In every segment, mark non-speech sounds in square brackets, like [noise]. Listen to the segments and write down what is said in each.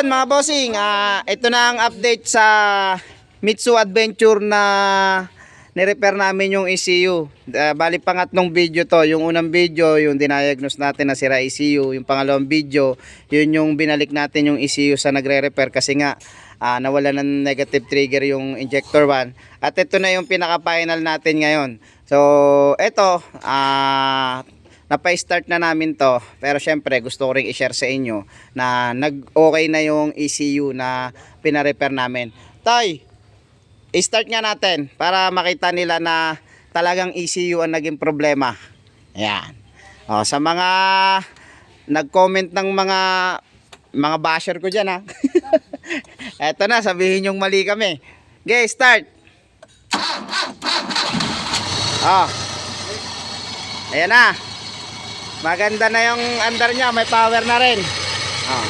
yun mga bossing, ah, ito na ang update sa Mitsu Adventure na nirepair namin yung ECU. Ah, bali pangatlong video to. Yung unang video, yung dinayagnos natin na sira ECU. Yung pangalawang video, yun yung binalik natin yung ECU sa nagre-repair kasi nga ah, nawala ng negative trigger yung injector 1. At ito na yung pinaka-final natin ngayon. So, ito, ah, napa-start na namin to pero syempre gusto ko ring i-share sa inyo na nag-okay na yung ECU na pina-repair namin. Tay, i-start nga natin para makita nila na talagang ECU ang naging problema. Ayan. O, sa mga nag-comment ng mga mga basher ko dyan ha. [laughs] Eto na, sabihin yung mali kami. Okay, start. Oh. Ayan na. Maganda na yung andar niya, may power na rin. Oh.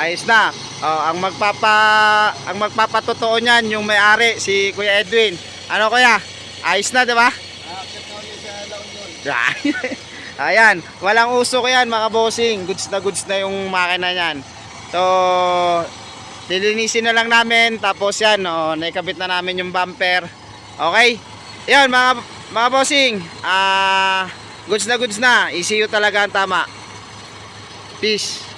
Ayos na. Oh, ang magpapa ang magpapatotoo niyan yung may-ari si Kuya Edwin. Ano kuya? Ayos na, 'di ba? [laughs] Ayan, walang uso ko yan mga bossing. Goods na goods na yung makina niyan. So, lilinisin na lang namin tapos yan oh, naikabit na namin yung bumper. Okay? Yan mga mga bossing ah goods na goods na. ECU talaga ang tama. Peace